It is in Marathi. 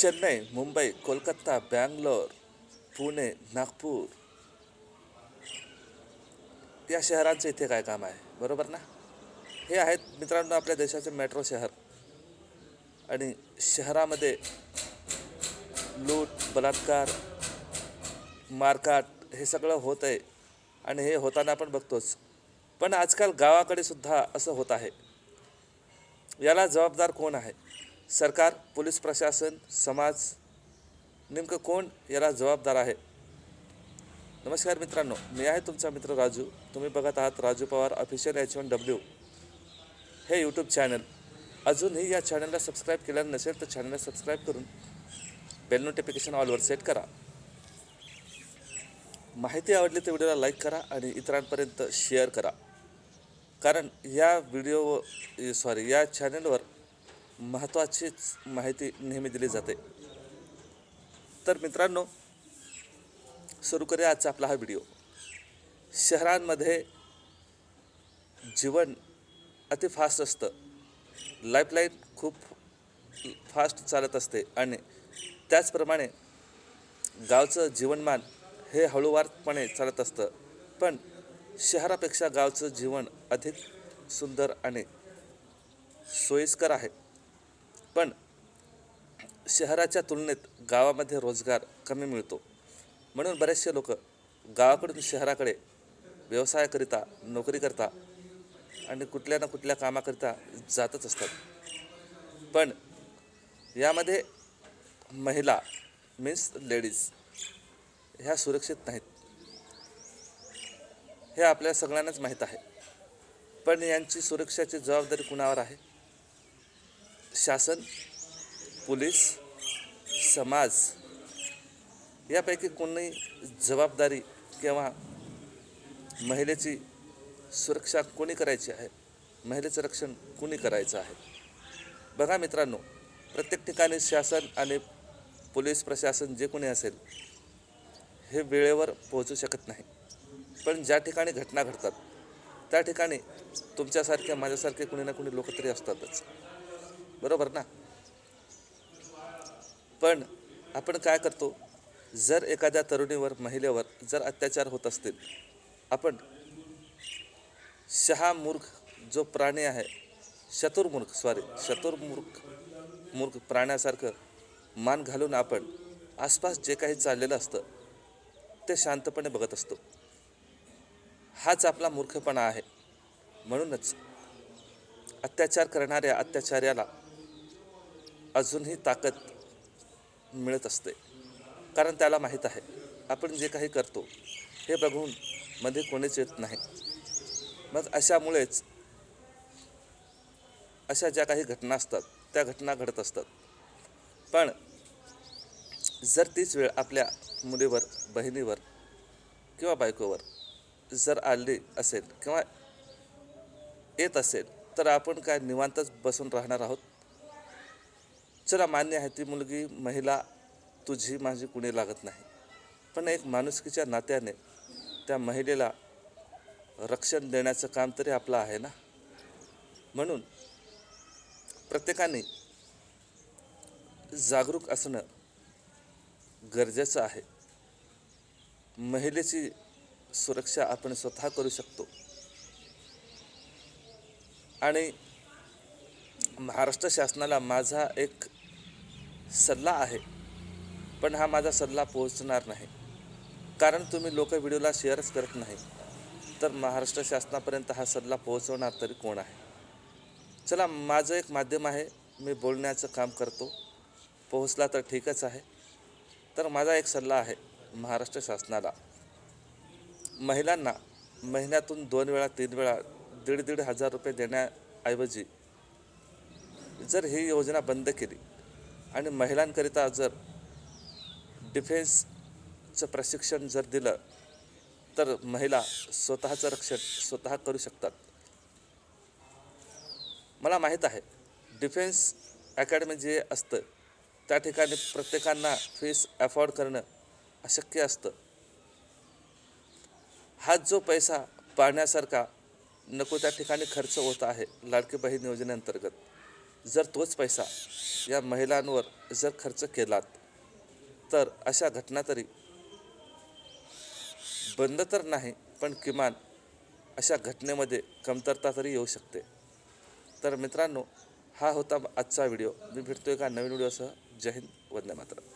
चेन्नई मुंबई कोलकाता बँगलोर पुणे नागपूर. या शहरांचं इथे काय काम आहे? बरोबर ना? हे आहेत मित्रांनो आपल्या देशाचे मेट्रो शहर. आणि शहरामध्ये लूट बलात्कार मारकाट हे सगळं होत आहे आणि हे होताना आपण बघतोच. पण आजकाल गावाकडे सुद्धा असं होत आहे. याला जबाबदार कोण आहे? सरकार पोलीस प्रशासन समाज नेमकं कोण याला जबाबदार आहे? नमस्कार मित्रांनो मी आहे तुमचा मित्र राजू. तुम्ही बघत आहात Raju Pawar official H one W हे यूट्यूब चॅनल अजूनही या चॅनलला सबस्क्राईब केलेलं नसेल तर चॅनलला सबस्क्राईब करून बेल नोटिफिकेशन ऑलवर सेट करा. माहिती आवडली तर व्हिडिओला लाईक करा आणि इतरांपर्यंत शेअर करा. कारण या व्हिडिओ सॉरी या चॅनलवर महत्त्वाचीच माहिती नेहमी दिली जाते. तर मित्रांनो सुरू करूया आजचा आपला हा व्हिडिओ शहरांमध्ये जीवन अति फास्ट असतं. लाईफलाईन खूप फास्ट चालत असते आणि त्याचप्रमाणे गावचं जीवनमान हे हळूवारपणे चालत असतं. पण शहरापेक्षा गावचं जीवन अधिक सुंदर आणि सोयीस्कर आहे. पण शहराच्या तुलनेत गावामध्ये रोजगार कमी मिळतो. म्हणून बरेचसे लोक गावाकडून शहराकडे व्यवसायाकरिता नोकरीकरता आणि कुठल्या ना कुठल्या कामाकरिता जातच असतात. पण यामध्ये महिला मीन्स लेडीज ह्या सुरक्षित नाहीत. हे आपल्या सगळ्यांनाच माहीत आहे. पण यांची सुरक्षाची जबाबदारी कुणावर आहे? शासन पोलीस समाज यापैकी कोणी जबाबदारी किंवा महिलेची सुरक्षा कोणी करायची आहे? महिलेचं रक्षण कोणी करायचं आहे? बघा मित्रांनो प्रत्येक ठिकाणी शासन आणि पोलीस प्रशासन जे कोणी असेल हे वेळेवर पोहोचू शकत नाही. पण ज्या ठिकाणी घटना घडतात त्या ठिकाणी तुमच्यासारखे माझ्यासारखे कुणी ना कुणी लोक तरी असतातच. बरोबर ना? पण आपण काय करतो? जर एखाद्या तरुणीवर महिलेवर जर अत्याचार होत असतील आपण शहामूर्ख जो प्राणी आहे शतुर्मूर्ख सॉरी शतुर्मूर्ख मूर्ख प्राण्यासारखं मान घालून आपण आसपास जे काही चाललेलं असतं ते शांतपणे बघत असतो. हाच आपला मूर्खपणा आहे. म्हणूनच अत्याचार करणाऱ्या अत्याचार्याला अजूनही ताकद मिळत असते. कारण त्याला माहीत आहे आपण जे काही करतो हे बघून मध्ये कोणीच येत नाही. मग अशामुळेच अशा ज्या काही घटना असतात त्या घटना घडत असतात. पण जर तीच वेळ आपल्या मुलीवर बहिणीवर किंवा बायकोवर जर आली असेल किंवा येत असेल तर आपण काय निवांतच बसून राहणार आहोत? चला मान्य आहे ती मुलगी महिला तुझी माझी कुणी लागत नाही. पण एक माणुसकीच्या नात्याने त्या महिलेला रक्षण देण्याचं काम तरी आपलं आहे ना? म्हणून प्रत्येकाने जागरूक असणं गरजेचं आहे. महिलेची सुरक्षा आपण स्वतः करू शकतो. आणि महाराष्ट्र शासनाला माझा एक सल्ला आहे. पण हा माझा सल्ला पोहोचणार नाही. कारण तुम्ही लोक व्हिडिओला शेअरच करत नाही. तर महाराष्ट्र शासनापर्यंत हा सल्ला पोहोचवणार तरी कोण आहे? चला माझं एक माध्यम आहे. मी बोलण्याचं काम करतो. पोहोचला तर ठीकच आहे. तर माझा एक सल्ला आहे महाराष्ट्र शासनाला. महिलांना महिन्यातून दोन वेळा तीन वेळा दीड दीड हजार रुपये देण्याऐवजी जर ही योजना बंद केली आणि महिलांकरिता जर डिफेन्सचं प्रशिक्षण जर दिलं तर महिला स्वतःचं रक्षण स्वतः करू शकतात. मला माहीत आहे डिफेन्स अकॅडमी जे असतं त्या ठिकाणी प्रत्येकांना फीस अफोर्ड करणं अशक्य असतं. हा जो पैसा पाहण्यासारखा नको त्या ठिकाणी खर्च होत आहे लाडकी बहीण योजनेअंतर्गत. जर तोच पैसा या महिलांवर जर खर्च केलात तर अशा घटना तरी बंद तर नाही पण किमान अशा घटनेमध्ये कमतरता तरी येऊ शकते. तर मित्रांनो हा होता आजचा व्हिडिओ. मी भेटतो एका नवीन व्हिडिओसह. जय हिंद. वंदे मातरम.